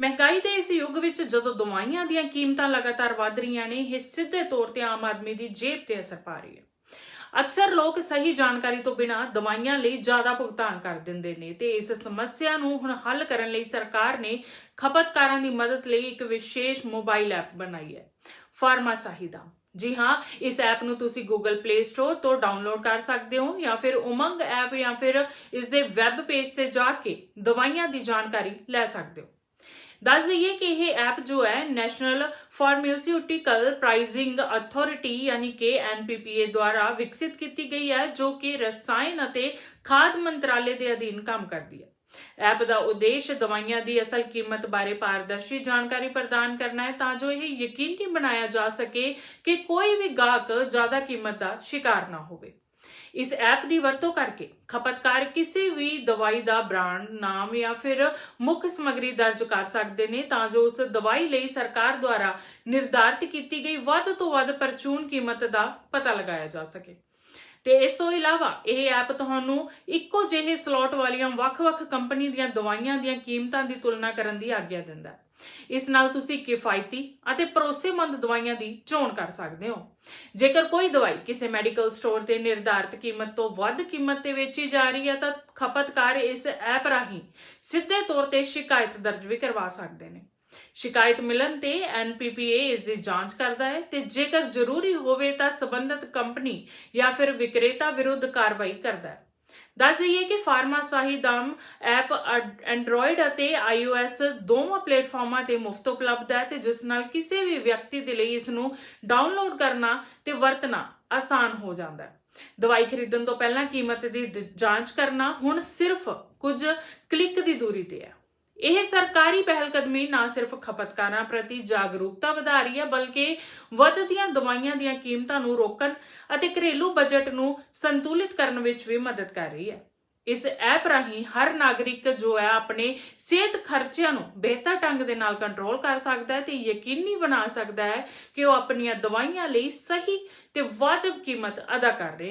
ਮਹਿੰਗਾਈ ਦੇ ਇਸ ਯੁੱਗ ਵਿੱਚ ਜਦੋਂ ਦਵਾਈਆਂ ਦੀਆਂ ਕੀਮਤਾਂ ਲਗਾਤਾਰ ਵਧ ਰਹੀਆਂ ਨੇ, ਇਹ ਸਿੱਧੇ ਤੌਰ ਤੇ ਆਮ ਆਦਮੀ ਦੀ ਜੇਬ ਤੇ ਅਸਰ ਪਾ ਰਹੀ ਹੈ। ਅਕਸਰ ਲੋਕ ਸਹੀ ਜਾਣਕਾਰੀ ਤੋਂ ਬਿਨਾਂ ਦਵਾਈਆਂ ਲਈ ਜ਼ਿਆਦਾ ਭੁਗਤਾਨ ਕਰ ਦਿੰਦੇ ਨੇ ਤੇ ਇਸ ਸਮੱਸਿਆ ਨੂੰ ਹੁਣ ਹੱਲ ਕਰਨ ਲਈ ਸਰਕਾਰ ਨੇ ਖਪਤਕਾਰਾਂ ਦੀ ਮਦਦ ਲਈ ਇੱਕ ਵਿਸ਼ੇਸ਼ ਮੋਬਾਈਲ ਐਪ ਬਣਾਈ ਹੈ, ਫਾਰਮਾ ਸਾਹਿਦਾ। ਜੀ ਹਾਂ, ਇਸ ਐਪ ਨੂੰ ਤੁਸੀਂ Google Play Store ਤੋਂ ਡਾਊਨਲੋਡ ਕਰ ਸਕਦੇ ਹੋ ਜਾਂ ਫਿਰ ਉਮੰਗ ਐਪ ਜਾਂ ਫਿਰ ਇਸ ਦੇ ਵੈਬ ਪੇਜ ਤੇ ਜਾ ਕੇ ਦਵਾਈਆਂ ਦੀ ਜਾਣਕਾਰੀ ਲੈ ਸਕਦੇ ਹੋ। ਦੱਸ ਦਈਏ ਕਿ ਇਹ ਐਪ ਜੋ ਹੈ ਨੈਸ਼ਨਲ ਫਾਰਮਾਸਿਊਟੀਕਲ ਪ੍ਰਾਈਜ਼ਿੰਗ ਅਥਾਰਟੀ ਯਾਨੀ ਕਿ NPPA ਦੁਆਰਾ ਵਿਕਸਿਤ ਕੀਤੀ ਗਈ ਹੈ, ਜੋ ਕਿ ਰਸਾਇਣ ਅਤੇ ਖਾਦ ਮੰਤਰਾਲੇ ਦੇ ਅਧੀਨ ਕੰਮ ਕਰਦੀ ਹੈ। ਐਪ ਦਾ ਉਦੇਸ਼ ਦਵਾਈਆਂ ਦੀ ਅਸਲ ਕੀਮਤ ਬਾਰੇ ਪਾਰਦਰਸ਼ੀ ਜਾਣਕਾਰੀ ਪ੍ਰਦਾਨ ਕਰਨਾ ਹੈ, ਤਾਂ ਜੋ ਇਹ ਯਕੀਨੀ ਬਣਾਇਆ ਜਾ ਸਕੇ ਕਿ ਕੋਈ ਵੀ ਗਾਹਕ ਜ਼ਿਆਦਾ ਕੀਮਤ ਦਾ ਸ਼ਿਕਾਰ ਨਾ ਹੋਵੇ। ਇਸ ਐਪ ਦੀ ਵਰਤੋਂ ਕਰਕੇ ਖਪਤਕਾਰ ਕਿਸੇ ਵੀ ਦਵਾਈ ਦਾ ਬ੍ਰਾਂਡ, ਨਾਮ ਜਾਂ ਫਿਰ ਮੁੱਖ ਸਮੱਗਰੀ ਦਰਜ ਕਰ ਸਕਦੇ ਨੇ ਤਾਂ ਜੋ ਉਸ ਦਵਾਈ ਲਈ ਸਰਕਾਰ ਦੁਆਰਾ ਨਿਰਧਾਰਿਤ ਕੀਤੀ ਗਈ ਵੱਧ ਤੋਂ ਵੱਧ ਪਰਚੂਨ ਕੀਮਤ ਦਾ ਪਤਾ ਲਗਾਇਆ ਜਾ ਸਕੇ। ਤੇ ਇਸ ਤੋਂ ਇਲਾਵਾ ਇਹ ਐਪ ਤੁਹਾਨੂੰ ਇੱਕੋ ਜਿਹੇ ਸਲੋਟ ਵਾਲੀਆਂ ਵੱਖ-ਵੱਖ ਕੰਪਨੀ ਦੀਆਂ ਦਵਾਈਆਂ ਦੀਆਂ ਕੀਮਤਾਂ ਦੀ ਤੁਲਨਾ ਕਰਨ ਦੀ ਆਗਿਆ ਦਿੰਦਾ ਹੈ। ਇਸ ਨਾਲ ਤੁਸੀਂ ਕਿਫਾਇਤੀ ਅਤੇ ਭਰੋਸੇਮੰਦ ਦਵਾਈਆਂ ਦੀ ਚੋਣ ਕਰ ਸਕਦੇ ਹੋ। ਜੇਕਰ ਕੋਈ ਦਵਾਈ ਕਿਸੇ ਮੈਡੀਕਲ ਸਟੋਰ ਤੇ ਨਿਰਧਾਰਤ ਕੀਮਤ ਤੋਂ ਵੱਧ ਕੀਮਤ ਤੇ ਵੇਚੀ ਜਾ ਰਹੀ ਹੈ ਤਾਂ ਖਪਤਕਾਰ ਇਸ ਐਪ ਰਾਹੀਂ ਸਿੱਧੇ ਤੌਰ ਤੇ ਸ਼ਿਕਾਇਤ ਦਰਜ ਵੀ ਕਰਵਾ ਸਕਦੇ ਨੇ। ਸ਼ਿਕਾਇਤ ਮਿਲਣ ਤੇ NPPA ਇਸ ਦੀ ਜਾਂਚ ਕਰਦਾ ਹੈ ਤੇ ਜੇਕਰ ਜ਼ਰੂਰੀ ਹੋਵੇ ਤਾਂ ਸਬੰਧਤ ਕੰਪਨੀ ਜਾਂ ਫਿਰ ਵਿਕਰੇਤਾ ਵਿਰੁੱਧ ਕਾਰਵਾਈ ਕਰਦਾ ਹੈ। ਦੱਸ ਦਈਏ ਕਿ ਫਾਰਮਾ ਸਾਹਿਦਾਮ ਐਪ ਐਂਡਰੋਇਡ ਅਤੇ iOS ਦੋਵਾਂ ਪਲੇਟਫਾਰਮਾਂ ਤੇ ਮੁਫਤ ਉਪਲਬਧ ਹੈ ਤੇ ਜਿਸ ਨਾਲ ਕਿਸੇ ਵੀ ਵਿਅਕਤੀ ਦੇ ਲਈ ਇਸ ਨੂੰ ਡਾਊਨਲੋਡ ਕਰਨਾ ਤੇ ਵਰਤਣਾ ਆਸਾਨ ਹੋ ਜਾਂਦਾ ਹੈ। ਦਵਾਈ ਖਰੀਦਣ ਤੋਂ ਪਹਿਲਾਂ ਕੀਮਤ ਦੀ, ਜਾਂਚ ਕਰਨਾ ਹੁਣ ਸਿਰਫ ਕੁਝ ਕਲਿੱਕ ਦੀ ਦੂਰੀ ਤੇ ਹੈ। ਇਹ ਸਰਕਾਰੀ ਪਹਿਲਕਦਮੀ ਨਾ ਸਿਰਫ ਖਪਤਕਾਰਾਂ ਪ੍ਰਤੀ ਜਾਗਰੂਕਤਾ ਵਧਾ ਰਹੀ ਹੈ, ਬਲਕਿ ਵੱਧਦੀਆਂ ਦਵਾਈਆਂ ਦੀਆਂ ਕੀਮਤਾਂ ਨੂੰ ਰੋਕਣ ਅਤੇ ਘਰੇਲੂ ਬਜਟ ਨੂੰ ਸੰਤੁਲਿਤ ਕਰਨ ਵਿੱਚ ਵੀ ਮਦਦ ਕਰ ਰਹੀ ਹੈ। ਇਸ ਐਪ ਰਾਹੀਂ ਹਰ ਨਾਗਰਿਕ ਜੋ ਹੈ ਆਪਣੇ ਸਿਹਤ ਖਰਚਿਆਂ ਨੂੰ ਬਿਹਤਰ ਢੰਗ ਦੇ ਨਾਲ ਕੰਟਰੋਲ ਕਰ ਸਕਦਾ ਹੈ ਤੇ ਯਕੀਨੀ ਬਣਾ ਸਕਦਾ ਹੈ ਕਿ ਉਹ ਆਪਣੀਆਂ ਦਵਾਈਆਂ ਲਈ ਸਹੀ ਤੇ ਵਾਜਬ ਕੀਮਤ ਅਦਾ ਕਰ ਰਹੇ